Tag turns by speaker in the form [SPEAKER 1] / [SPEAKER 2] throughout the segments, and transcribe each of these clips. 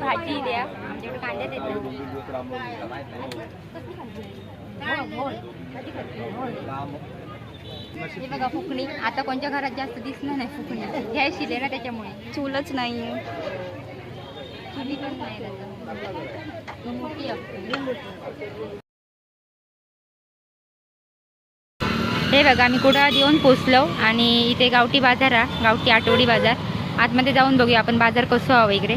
[SPEAKER 1] भाजी द्या. आमच्याकडे कांदे देतात हे बघा फुकणी. आता कोणत्या घरात जास्त दिसणार नाही फुकणी. गॅस शिले ना त्याच्यामुळे.
[SPEAKER 2] चूलच
[SPEAKER 1] नाही. त्याचं. ही मोठी. हे बघा आम्ही कुडाळात येऊन पोचलो आणि इथे गावठी बाजार आहे गावठी आठवडी बाजार. आतमध्ये जाऊन बघूया आपण बाजार कसं हवं वगैरे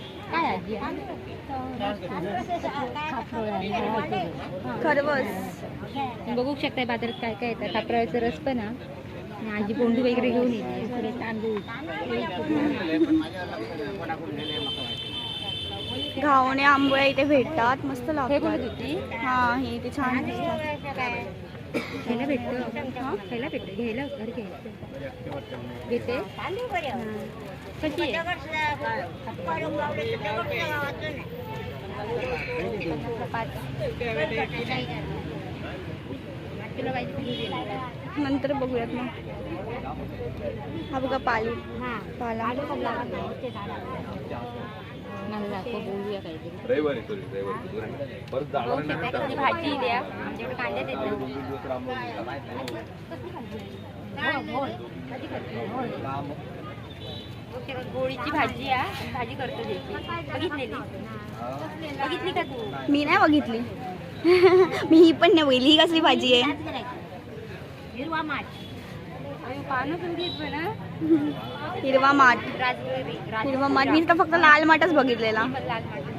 [SPEAKER 1] काय आजी
[SPEAKER 2] खरवस
[SPEAKER 1] बघू शकता बाजारात काय काय येतं कापराचं रस पण हा. आणि आजी बोंडू वगैरे घेऊन येते. इकडे तांदूळ.
[SPEAKER 2] घावणे आंबोळ्या इथे भेटतात. मस्त
[SPEAKER 1] हे
[SPEAKER 2] लागतात.
[SPEAKER 1] बोलत होती
[SPEAKER 2] हा हे इथे छान दिसतात.
[SPEAKER 1] घ्यायला भेटतं. हा? घ्यायला भेटतं. घ्यायला घरी घ्यायचं. घेते. कशी आहे पाच तुला पाहिजे
[SPEAKER 2] नंतर बघूयात मग हा बघा पाली पाला
[SPEAKER 1] मला दाखव बोलूया काहीतरी
[SPEAKER 3] रविवारी सॉरी रविवारी परत
[SPEAKER 1] बघू
[SPEAKER 3] जाणार
[SPEAKER 1] शकता कधी भाजी द्या आमच्याकडे कांदे देतात गोळीची भाजी आहे भाजी करतो बघितलेली बघितली का तू
[SPEAKER 2] मी नाही बघितली मी ही पण नाही बघितली ही कसली भाजी आहे
[SPEAKER 1] हिरवा माठ पानं पण घेत बना
[SPEAKER 2] हिरवा माठ
[SPEAKER 1] राजगिरी
[SPEAKER 2] हिरवा माठ मी तर फक्त लाल माठच बघितलेला
[SPEAKER 1] पण लाल माठ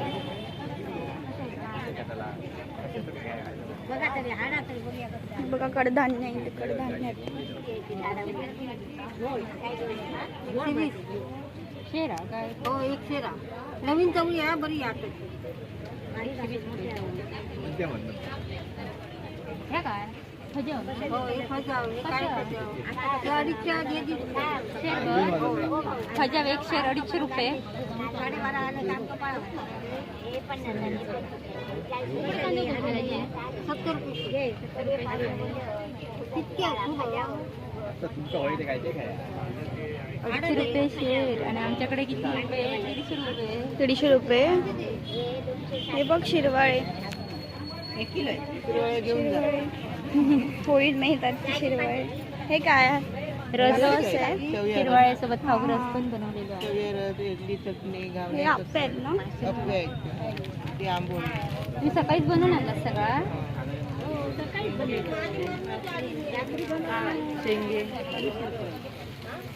[SPEAKER 1] बघा तरी हाडा तरी बघूया कसं.
[SPEAKER 2] बघा कडधान्य आहे इथे कडधान्य आहे.
[SPEAKER 1] शेरा काय?
[SPEAKER 4] हो एक शेरा नवीन चवळी आहे बरी आहे
[SPEAKER 1] ह्या काय?
[SPEAKER 4] हो एक हजार हे काय गेली
[SPEAKER 1] शेर भजा एक शेर अडीचशे रुपये.
[SPEAKER 4] साडेबारा आले काम कपाळ सत्तर रुपये कितके
[SPEAKER 3] तुमचं होईल काय ते काय?
[SPEAKER 1] अडीचशे रुपये शेर आणि आमच्याकडे किती रुपये? दीडशे रुपये.
[SPEAKER 2] दीडशे रुपये? हे बघ शिरवाळे. शिरवाळे पोळीत मिळतात शिरवाळे. हे काय?
[SPEAKER 1] रस
[SPEAKER 2] आहे.
[SPEAKER 1] हिरवाळ्यासोबत खाऊ रस पण बनवलेला आहे.
[SPEAKER 2] आप्पे आहेत ना?
[SPEAKER 1] तुम्ही सकाळीच बनवून आणला सगळा
[SPEAKER 4] शेंगे.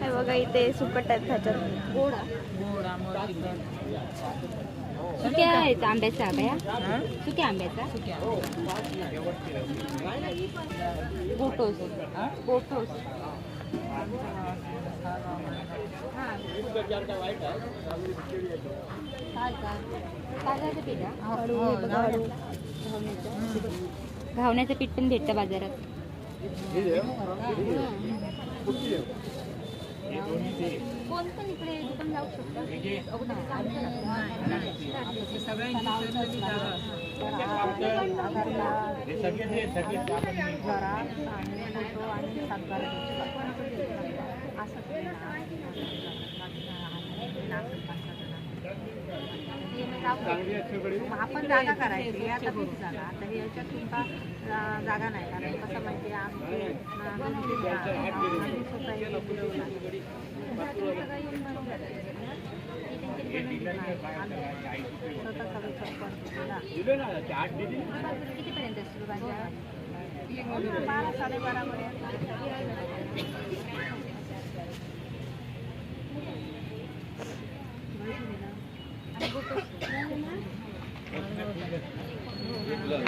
[SPEAKER 4] हे
[SPEAKER 1] बघा
[SPEAKER 2] इथे सुकट आहेत ह्याच्यात
[SPEAKER 1] सुक्या आहेत आंब्याचा आंब्या सुक्या आंब्याचा बोटोस बोटोस हां काय काय तांदळाचं घावण्याचं पीठ पण भेटतं बाजारात. कोण पण इकडे दुकान जाऊ
[SPEAKER 4] पण जागा करायची आता तीच जागा आता हे याच्यात सुद्धा जागा नाही. कारण कसं माहिती
[SPEAKER 1] कितीपर्यंत
[SPEAKER 4] बारा साडेबारापर्यंत पर्यंत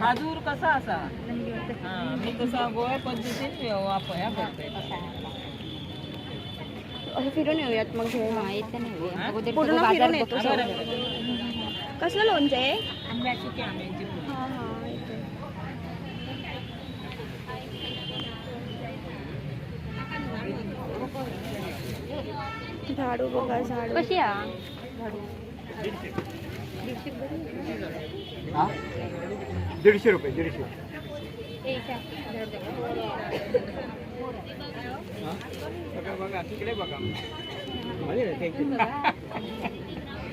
[SPEAKER 4] खाजूर कसा असा? मी कसा गोव्या पद्धतीने वापर करते
[SPEAKER 2] असं फिरून येऊयात मग घेऊन.
[SPEAKER 1] हा येतं. नाही अगोदर
[SPEAKER 2] पूर्ण
[SPEAKER 1] सगळं बाजार
[SPEAKER 2] फिरून येतो. कसलं लोणचं आहे?
[SPEAKER 4] आंब्याची की आंब्याची
[SPEAKER 2] हां हां येते झाडू बघा झाडू.
[SPEAKER 1] कशी आ?
[SPEAKER 3] दीडशे रुपये दीडशे. बघा तिकडे बघा.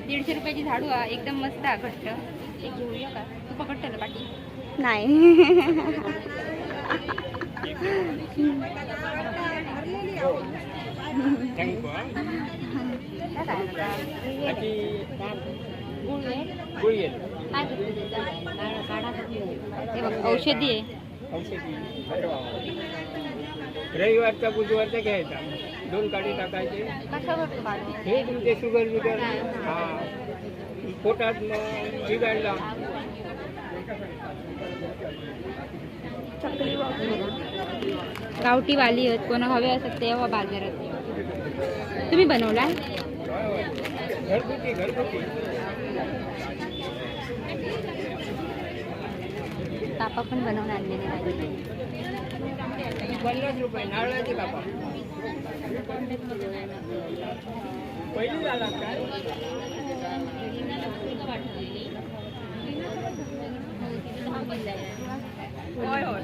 [SPEAKER 1] दीडशे रुपयाची झाडू आ एकदम मस्त आ घट्ट एक घेऊया का? तू पकडतो ना पाठी.
[SPEAKER 2] नाही.
[SPEAKER 1] गुळ आहे काय करतो त्याचा हे बघ औषधी आहे
[SPEAKER 3] रविवारचा बुधवारचा घ्यायचा. दोन काडी टाकायचे. हे तुमचे शुगर बिगर. हा. पोटात मग बिघडला
[SPEAKER 1] गावठी वाली आहेत. कोणा हवे असत तेव्हा बाजारात तुम्ही बनवला
[SPEAKER 3] घरगुती घरगुती.
[SPEAKER 1] कापा पण बनवून आणलेले.
[SPEAKER 3] पन्नास रुपये नारळाचे कापा पहिली झाला काय
[SPEAKER 4] होय होय.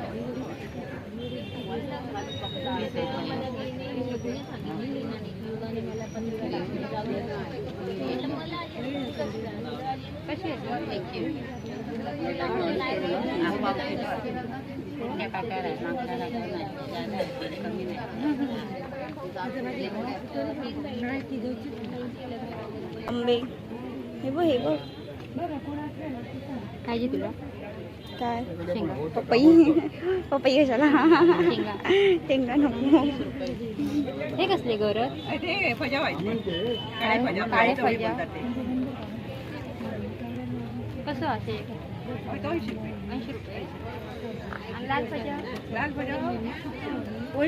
[SPEAKER 2] हे बघ हे बघ
[SPEAKER 1] पाहिजे तुला
[SPEAKER 2] काय
[SPEAKER 1] शेंगा
[SPEAKER 2] पपई पपई कशाला
[SPEAKER 1] शेंगा
[SPEAKER 2] शेंगा नको
[SPEAKER 1] हे कसले गरज
[SPEAKER 4] ते फजा व्हायची काळे फजा
[SPEAKER 1] काळे
[SPEAKER 4] चवळी
[SPEAKER 1] फजा.
[SPEAKER 4] म्हणतात ते.
[SPEAKER 1] कसं असे ऐंशी रुपये आणि लाल फजा
[SPEAKER 4] लाल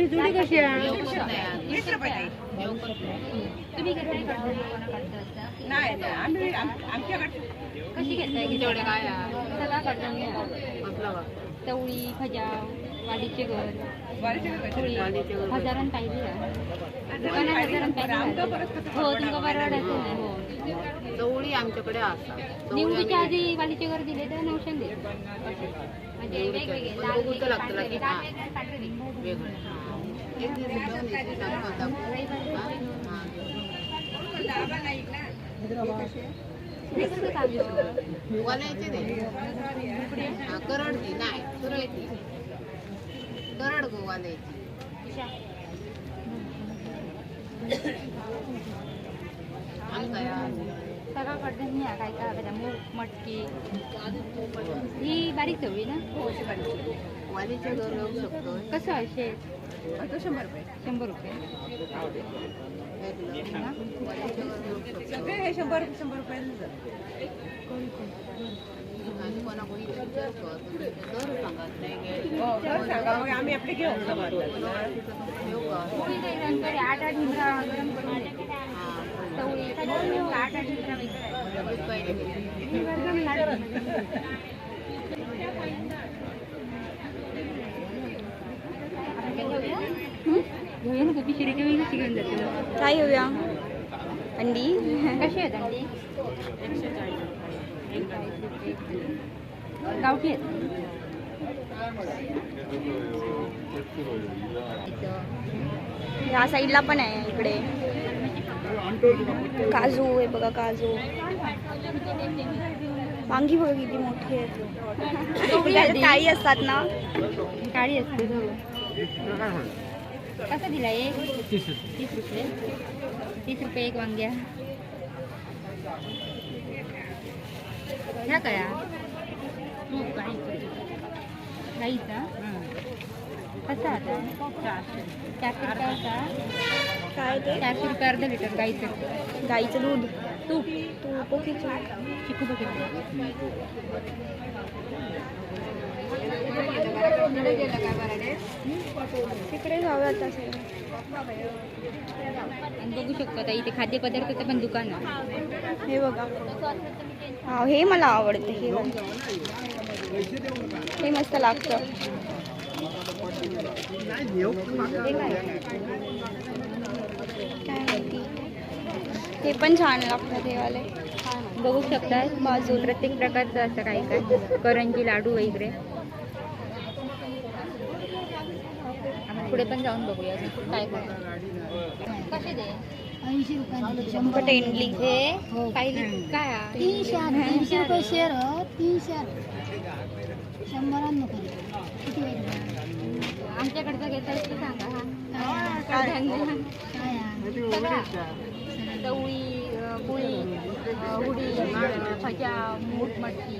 [SPEAKER 1] जुडी कशी. तुम्ही?
[SPEAKER 4] नाही आम्ही आमच्याकडे.
[SPEAKER 1] कशी घेताय? काय सगळा कडून घ्या. चवळी फजा वाडीचे घर. हजारान पाहिजे दुकानात हजारान पाहिजे हो तुमका परवडायचं नाही. हो.
[SPEAKER 5] चवळी आमच्याकडे असतात
[SPEAKER 1] निवडीच्या आधी वालीचे घर दिले तर नऊशे दे म्हणजे वेगवेगळे लाल
[SPEAKER 5] लागतं
[SPEAKER 1] वेगळे,
[SPEAKER 5] की
[SPEAKER 1] लाल. वेगळे, पांढरे वेगळे.
[SPEAKER 5] एक दिवस. हा? हा.
[SPEAKER 1] हे कसं
[SPEAKER 5] ते हा, करडती नाही सुरळीती करड गो वालायची आणि काय?
[SPEAKER 1] सगळ्याकडे न्या काय काय बघा मूग मटकी. ही बारीक चवळी ना?
[SPEAKER 5] वालीचे घर येऊ शकतो.
[SPEAKER 1] कसं असे?
[SPEAKER 4] तो शंभर रुपये.
[SPEAKER 1] शंभर रुपये.
[SPEAKER 4] सगळे हे शंभर शंभर रुपये
[SPEAKER 5] आणि कोणाकोणी दर नाही.
[SPEAKER 4] हो बरं सांगा. मग आम्ही आपले घेऊ
[SPEAKER 1] आठ आठ हिंद्रा गरम करून
[SPEAKER 2] काय घेऊया अंडी.
[SPEAKER 1] कशी आहेत अंडी गावठी आहेत.
[SPEAKER 2] ह्या साईडला पण आहे इकडे. काजू आहे बघा काजू. वांगी बघा किती मोठी आहेत त्याच्यात काळी असतात ना?
[SPEAKER 1] काळी असते. कसं दिला एक तीस रुपये. तीस रुपये एक वांग्या. ह्या कया गाईचा कसा आता? चारशे रुपयाचा
[SPEAKER 2] काय ते?
[SPEAKER 1] चारशे रुपये अर्धा लिटर गाईचं?
[SPEAKER 2] गाईचं दूध.
[SPEAKER 1] तूप
[SPEAKER 2] तूप ओके
[SPEAKER 1] चिकू बघितलं.
[SPEAKER 2] तिकडे जाऊया आता सगळं
[SPEAKER 1] आणि बघू शकतो आता इथे खाद्यपदार्थाचं पण दुकान आहे.
[SPEAKER 2] हे बघा. हा हे मला आवडते हे हे मस्त लागतं. काय? काय माहिती हे पण छान लागतात हे वाले
[SPEAKER 1] बघू शकता बाजू प्रत्येक प्रकारचं असं काही काय करंजी लाडू वगैरे. आपण पुढे पण जाऊन बघूया काय कसे दे?
[SPEAKER 5] ऐंशी रुपये
[SPEAKER 2] टेंडली
[SPEAKER 1] हे? पाहिजे काय?
[SPEAKER 5] तीनशे तीनशे रुपये शेअर तीनशे शंभरांना किती
[SPEAKER 1] आमच्याकडचं घेता ते सांगा? हा. कडधान्य. चवळी पोळी उडी भजा मूठ मटकी.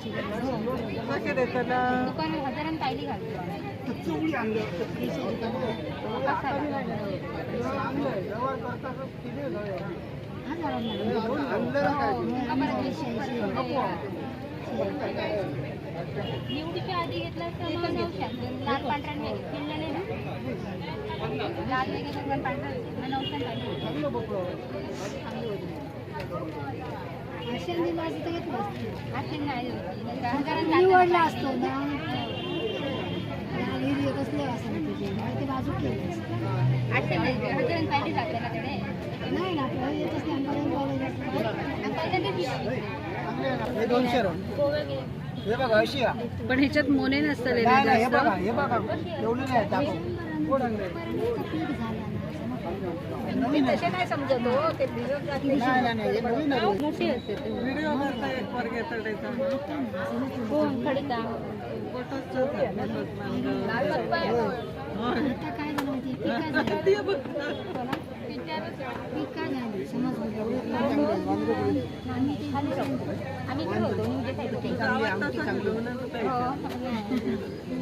[SPEAKER 5] तुझं गोटो
[SPEAKER 1] दुकान घालतो निवडीच्या आधी घेतला तर लाल पांढरा ना? लाल वेगळे पण पांढरा. मग नऊशे
[SPEAKER 5] आशियान दिला असं तर घेतलं असतं.
[SPEAKER 1] असे नाही
[SPEAKER 5] निवडला असतो ना हिरवे कसले असं तुझे ते बाजू केली
[SPEAKER 1] हजारांनी ना
[SPEAKER 5] आपल्याला आमच्याकडे
[SPEAKER 3] हे दोनशे हे बघा अशी.
[SPEAKER 4] पण ह्याच्यात मोने
[SPEAKER 3] नाही हे बघा हे बघा. एवढे नाही आहे. नाही नाही नाही हे.
[SPEAKER 1] मोठी असते ते.
[SPEAKER 4] व्हिडिओ करता एक वर घेता
[SPEAKER 1] कोण?
[SPEAKER 5] काय झालं काय झालं आम्ही.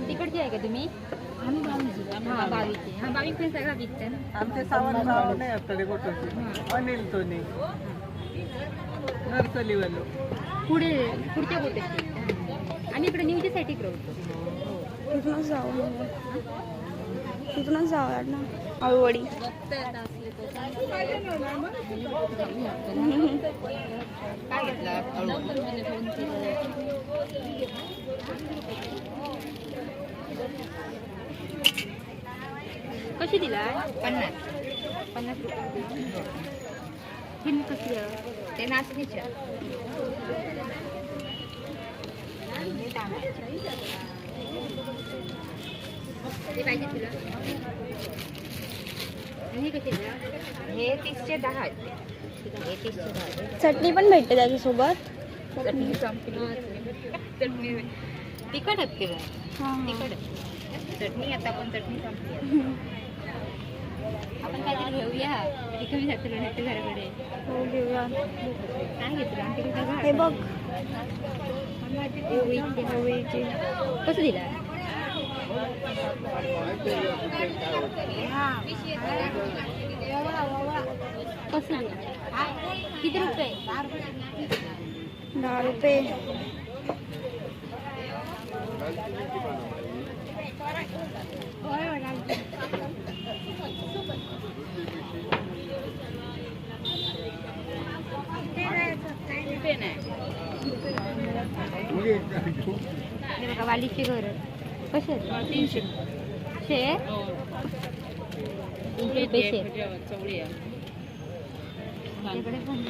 [SPEAKER 1] तिकडची आहे का तुम्ही?
[SPEAKER 5] आम्ही बाजूची
[SPEAKER 1] हा बावीची हा बावीस पण सगळा विकते ना?
[SPEAKER 4] आमचे सावंतराव नाही गोटोचे अनिल तोने. नर्सरीवालो.
[SPEAKER 1] पुढे पुढच्या गोट्याची आम्ही इकडे निवडीसाठी इकडे होतो.
[SPEAKER 2] तिथूनच जाऊ. तिथूनच जाऊया ना. आळूवडी
[SPEAKER 1] काय घेतला कशी दिला पन्नास पन्नास रुपये हिन कशी आहे? ते नाचणीच्या हे तांदळाचे. ते पाहिजे तुला आणि हे तीसचे दहा. हे दहा.
[SPEAKER 2] चटणी पण भेटते त्याच्यासोबत.
[SPEAKER 1] चटणी संपली. तिखट आहेत ते जरा.
[SPEAKER 2] हा
[SPEAKER 1] तिखट. चटणी आता पण चटणी संपली आपण काहीतरी घेऊया. ती कमी जातील वाटतं घराकडे.
[SPEAKER 2] हो घेऊया.
[SPEAKER 1] काय घेतलं?
[SPEAKER 2] हे बघ.
[SPEAKER 1] कसं दिला कसं दिला? किती रुपये.
[SPEAKER 2] दहा रुपये.
[SPEAKER 1] वालीची गरज वालीचे घर कसे आहेत तीनशे शे तीनशे रुपये शेर
[SPEAKER 4] चवळी आहे
[SPEAKER 1] आमच्याकडे पण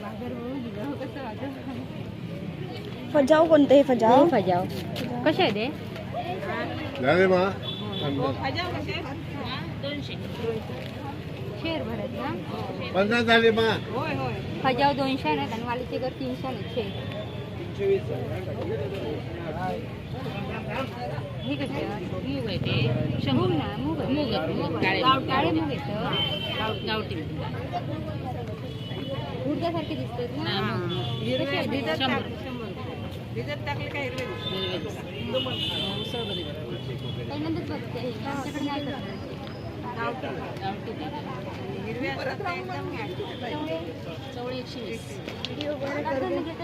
[SPEAKER 1] बाजार बघू दिलं कसं वाटतं
[SPEAKER 2] फजाव कोणतं हे फजाव
[SPEAKER 1] फजाव कसे आहे ते शेर भरत ना
[SPEAKER 3] पन्नास झाले मा
[SPEAKER 1] फजाव दोनशे आहेत आणि वालीचे घर तीनशे आहेत शेर. हे कसे मूग आहे ते. ना मूग आहे. मूग काळे काळे मूग आहेत गावठी उडदासारखे दिसतात ना. कसे आहेत?
[SPEAKER 4] भिजत टाकले काय हिरवे? उसळ
[SPEAKER 1] बघते.
[SPEAKER 4] चवळी एकशे वीस
[SPEAKER 1] रात्रंदिवस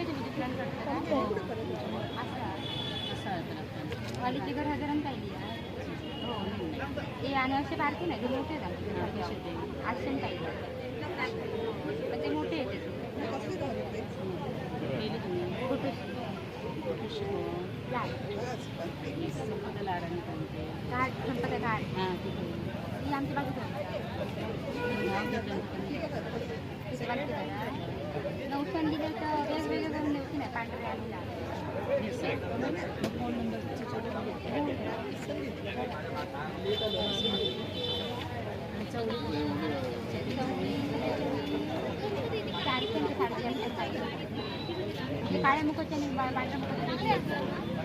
[SPEAKER 1] घर हजारांनी पाहिली हो आणि असे बारके नाही ते मोठे आहेत आठशे पाहिजे ते मोठे आहेत लाड संपत आहे. आणि लाल साडी पण साडी जास्त काळ्या मुखाच्या आणि पा- पांढऱ्या मुखाच्या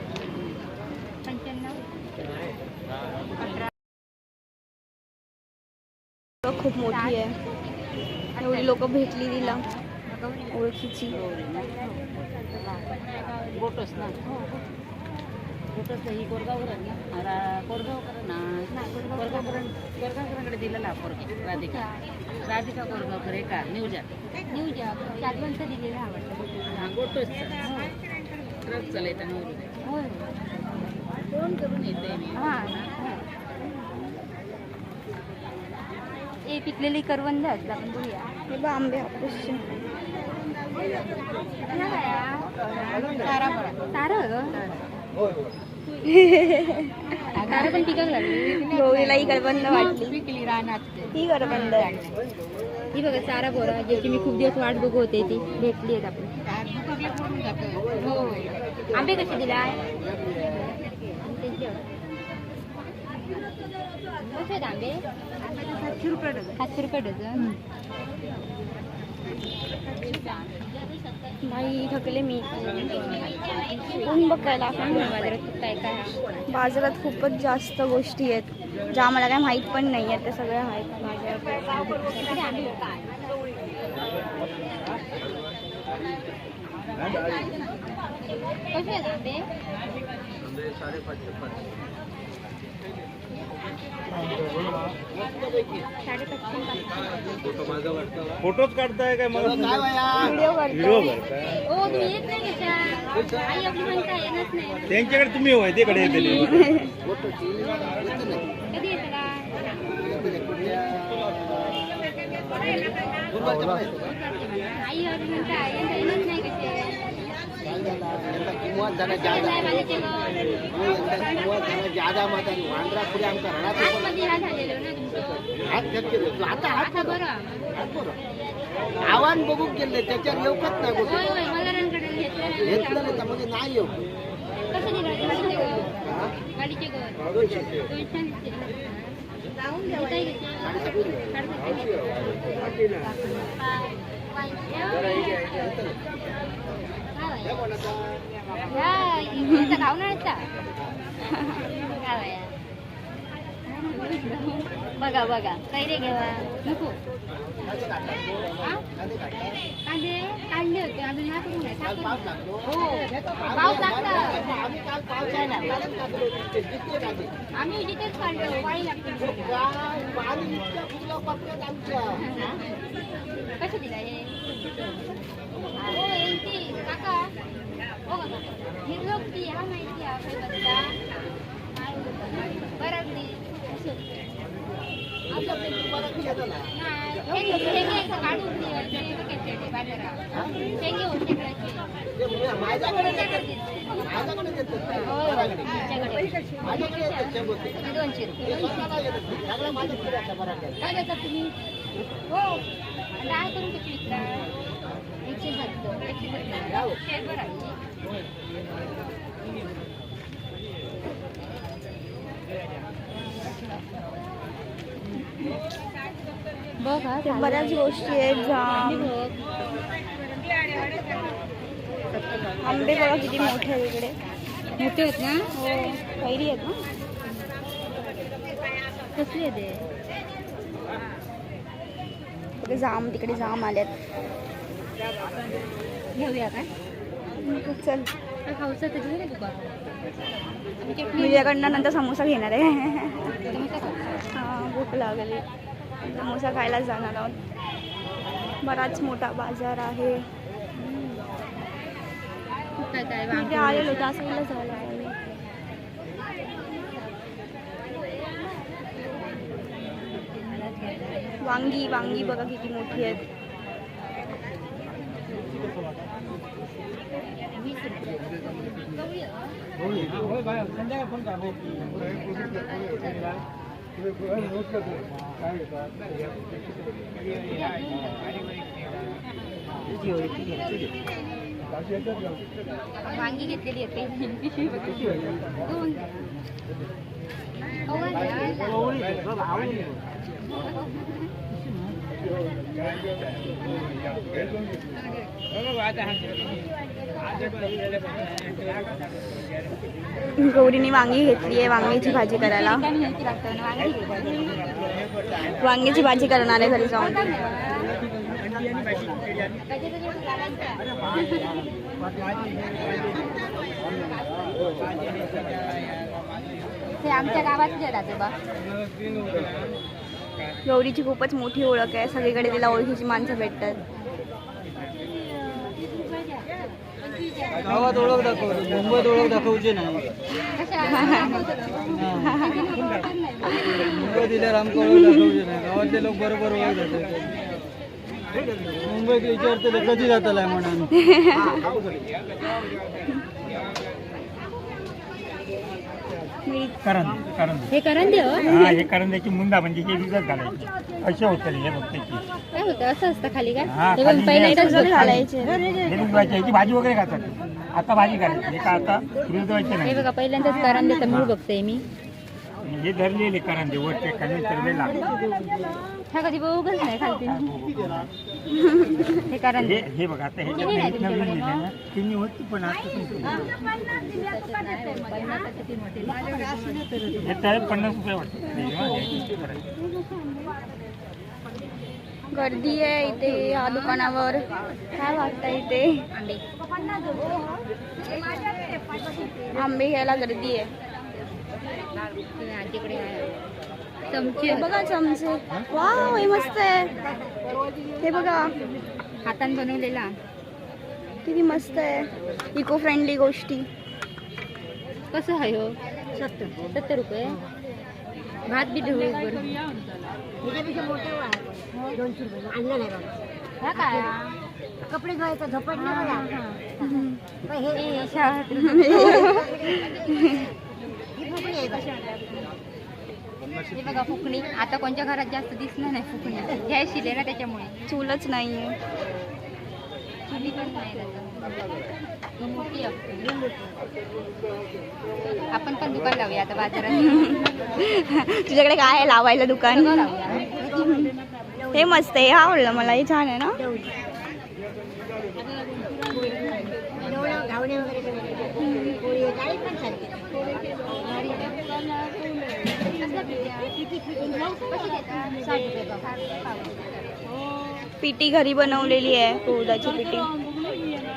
[SPEAKER 2] खूप मोठी आहे. एवढी लोक भेटली तिला. ओळखीची.
[SPEAKER 4] गोटस ना. गोटस ही कोरगावर आहे ना रा- कोरगावकर ना कोरगावकर कोरगावकरांकडे दिलेला राधिका. राधिका कोरगावकर आहे का न्यूजा
[SPEAKER 1] न्यूज जादवंत दिलेला आवडतं
[SPEAKER 4] हा गोटसचा ट्रक चालायचा नवरू.
[SPEAKER 1] होय.
[SPEAKER 4] फोन करून येते मी?
[SPEAKER 1] हां. ए पिकलेली करवंद आहेत आपण बघूया.
[SPEAKER 2] हे बघ आंबे
[SPEAKER 1] तारा पण पिकक लागली.
[SPEAKER 2] ही करबंद वाटली.
[SPEAKER 1] पिकली रानात.
[SPEAKER 2] ही करबंद
[SPEAKER 1] ही बघा चारा बोरा ज्याची मी खूप दिवस वाट बघू होते ती भेटली आहेत आपण हो. आंबे कसे दिला कसे आंबे सातशे रुपये डझन. सातशे रुपये डझन?
[SPEAKER 2] नाही थकले मी. ऊन बघायला आपण
[SPEAKER 1] बाजारात खूप काय काय.
[SPEAKER 2] बाजारात खूपच जास्त गोष्टी आहेत. ज्या मला काय माहीत पण नाही आहेत त्या सगळ्या आहेत
[SPEAKER 1] आंबे बघा. कसे आहेत आंबे
[SPEAKER 3] फोटोच काढताय काय मला?
[SPEAKER 2] व्हिडिओ करतो
[SPEAKER 3] व्हिडिओ करताय
[SPEAKER 1] ओ तुम्ही येत नाही कशा आई आपली म्हणता येणंच नाही.
[SPEAKER 3] त्यांच्याकडे तुम्ही होय तिकडे येते
[SPEAKER 1] कधी येतला आई आपली म्हणता यंदा येणंच नाही कसे आतमध्ये हा झालेलो ना तुमचं आता बरं
[SPEAKER 6] आव्हान बघू गेले त्याच्यावर येऊकच नाही गोष्ट
[SPEAKER 1] घेतलं
[SPEAKER 6] नाही म्हणजे नाही येऊ
[SPEAKER 1] दोनशे घेताय घेते? या इकडचा गावनाळचा बघा बघा. कैरे घेवा. नको. हा? कांदे काढले होते. अजून ह्या करून नाही टाकून हो. पाऊस लागला.
[SPEAKER 6] आम्ही काल पावसाळ्यात घालत टाकलो
[SPEAKER 1] आम्ही जिथेच काढलो. वाळी
[SPEAKER 6] पाणी इतक्या
[SPEAKER 1] कसं दिलं हे काका हो हिरलोक ती हा माहिती आहे बसला बरं ती बाजारात
[SPEAKER 6] माझ्याकडे
[SPEAKER 1] दोनशे रुपये काय देतात तुम्ही हो. काय करून किती विकता
[SPEAKER 2] बऱ्याच गोष्टी आहेत जाम. आंबे बघा किती मोठे आहेत इकडे.
[SPEAKER 1] मोठे आहेत ना?
[SPEAKER 2] हो कैरी आहेत ना?
[SPEAKER 1] कसली आहे ते
[SPEAKER 2] तिकडे जाम तिकडे जाम आल्यात
[SPEAKER 1] घेऊया काय?
[SPEAKER 2] चल.
[SPEAKER 1] खाऊचं
[SPEAKER 2] तुझ्याकडनं नंतर समोसा घेणार आहे? हा भूक लागली. समोसा खायला जाणार आहोत. बराच मोठा बाजार आहे.
[SPEAKER 1] काय
[SPEAKER 2] आलेलो त्या साईडला जायला आम्ही वांगी वांगी बघा किती मोठी आहेत
[SPEAKER 3] संध्याकाळी फोन करा
[SPEAKER 1] वांगी घेतलेली आहेत काही पिशवी बघ, पिशवी बघ. दोन खाऊ घाल.
[SPEAKER 2] गौरीने वांगी घेतली आहे वांग्याची भाजी करायला. वांग्याची भाजी करणार आहे घरी जाऊन.
[SPEAKER 1] ते आमच्या गावातले आजोबा
[SPEAKER 2] गौरीची खूपच मोठी ओळख आहे सगळीकडे तिला ओळखीची माणसं भेटतात.
[SPEAKER 3] गावात ओळख दाखव मुंबईत ओळख दाखवची नाही मुंबईत दिल्यावर आमका ओळख दाखवची नाही गावातले लोक बरोबर ओळख दाखवतात मुंबईत विचारते कधी जातालाय म्हणून
[SPEAKER 7] करंद करंद.
[SPEAKER 1] हे
[SPEAKER 7] हा. हे करंद्याची मुंडा म्हणजे हे विकत घालायची. असे होते हे बघ त्याची.
[SPEAKER 1] काय होतं? असं असतं खाली काय?
[SPEAKER 7] हा, खाली
[SPEAKER 1] पहिल्यांदाच बघ.
[SPEAKER 2] घालायचे
[SPEAKER 7] हे भाजी वगैरे खातात. आता भाजी करायची हे का आता विकवायचे
[SPEAKER 1] हे
[SPEAKER 7] नाही
[SPEAKER 1] बघा पहिल्यांदाच करण देतं मूळ बघतोय मी
[SPEAKER 7] हे धरलेले करंदे वर ते खाली तर लागतात
[SPEAKER 1] हा कधी बघूच नाही खालती हे करण
[SPEAKER 7] हे हे बघा आता हे नवीन दिले ना तिन्ही होती पण आता हे तर पन्नास रुपये वाटतं
[SPEAKER 2] गर्दी आहे इथे या दुकानावर. काय वाटतं इथे? आंबे घ्यायला गर्दी आहे.
[SPEAKER 1] चमचे.
[SPEAKER 2] हे बघा चमचे. वाव हे मस्त आहे. हे बघा.
[SPEAKER 1] हातान बनवलेला.
[SPEAKER 2] किती मस्त आहे. इको फ्रेंडली गोष्टी.
[SPEAKER 1] कसं आहे हो? सत्तर. सत्तर रुपये. भात बी ढवळू बरं ह्या काय
[SPEAKER 5] कपडे धुवायचं झोपट नाही
[SPEAKER 1] ए, शाळा. हे बघा फुकणी आता कोणत्या घरात जास्त दिसणार नाही फुकणी घ्याय शिले ना त्याच्यामुळे
[SPEAKER 2] चूलच नाहीये
[SPEAKER 1] चुली पण नाही. ही मोठी फुकणी. आपण पण दुकान लावूया आता बाजारात
[SPEAKER 2] तुझ्याकडे काय आहे लावायला दुकान
[SPEAKER 1] लावूया
[SPEAKER 2] हे मस्त आहे हे आवडलं मला हे छान आहे ना? पिटी घरी बनवलेली आहे कुळदाची पिटी.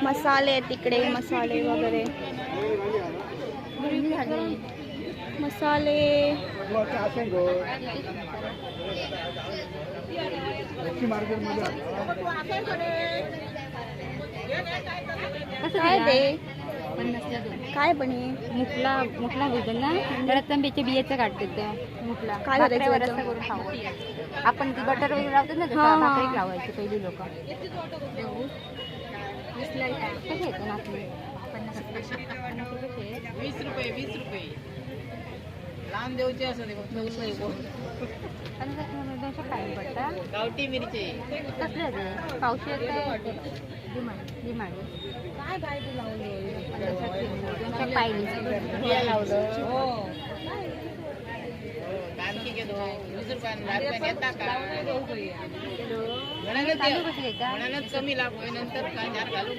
[SPEAKER 2] मसाले आहेत तिकडे मसाले वगैरे. मसाले. काय ते
[SPEAKER 1] पन्नासच्या दोन
[SPEAKER 2] काय पण हे
[SPEAKER 1] मुठला मुठला बोलतो ना तर तंब्याच्या बियाचं काढतात ते. मुठला.
[SPEAKER 2] काय करायचं
[SPEAKER 1] करून खाऊ आपण ती बटर वगैरे लावतात ना. भाकरीत लावायची पहिली लोक. कसे येतं नाचणी पन्नास
[SPEAKER 8] वीस रुपये वीस रुपये. देऊचे असं ते फक्त.
[SPEAKER 1] पन्नास रुपये दोनशे
[SPEAKER 8] गावठी मिरची.
[SPEAKER 1] कसले ते? पावशे दिमाडी दिमाडी काय पाहिजे
[SPEAKER 8] बिया लावलं? हो. आणखी घेतो. वीस रुपयानं दहा रुपयानं येता का? म्हणाले
[SPEAKER 1] तांदूळ कसे घेता?
[SPEAKER 8] म्हणाले कमी होय नंतर काय घालून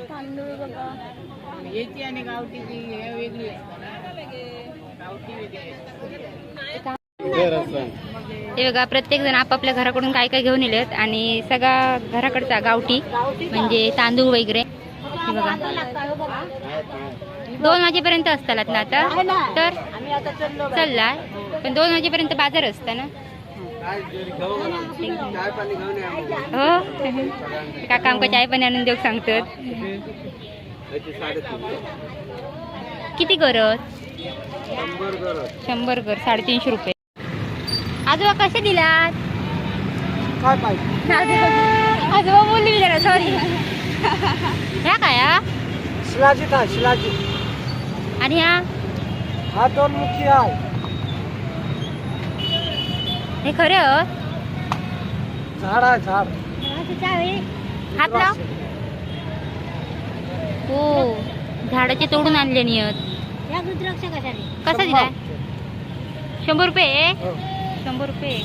[SPEAKER 2] तांदूळ बघा.
[SPEAKER 8] याची आणि गावठीची हे वेगळी. गावठी वेगळी.
[SPEAKER 1] हे बघा प्रत्येक जण आपापल्या घराकडून काय काय घेऊन येलेत आणि सगळा घराकडचा गावठी म्हणजे तांदूळ वगैरे. हे बघा. दोन वाजेपर्यंत असतात ना आता? तर? चाललाय पण दोन वाजेपर्यंत बाजार असता ना? हो? काका आमका चाय पाणी आणून देऊ सांगतात. किती करत शंभर कर साडेतीनशे रुपये. आजोबा कसे दिलात? आजोबा बोलली जरा सॉरी ह्या काय हा?
[SPEAKER 9] शिलाजीत आहे शिलाजी
[SPEAKER 1] आणि ह्या
[SPEAKER 9] हा दोन मुखी आहे.
[SPEAKER 1] हे खरं
[SPEAKER 9] झाड आहे झाड.
[SPEAKER 1] हात लाव. हो झाडाचे तोडून आणले नियत.
[SPEAKER 10] या रुद्राक्ष कशाने
[SPEAKER 1] कसा दिलाय शंभर रुपये?
[SPEAKER 9] हो.
[SPEAKER 1] शंभर रुपये.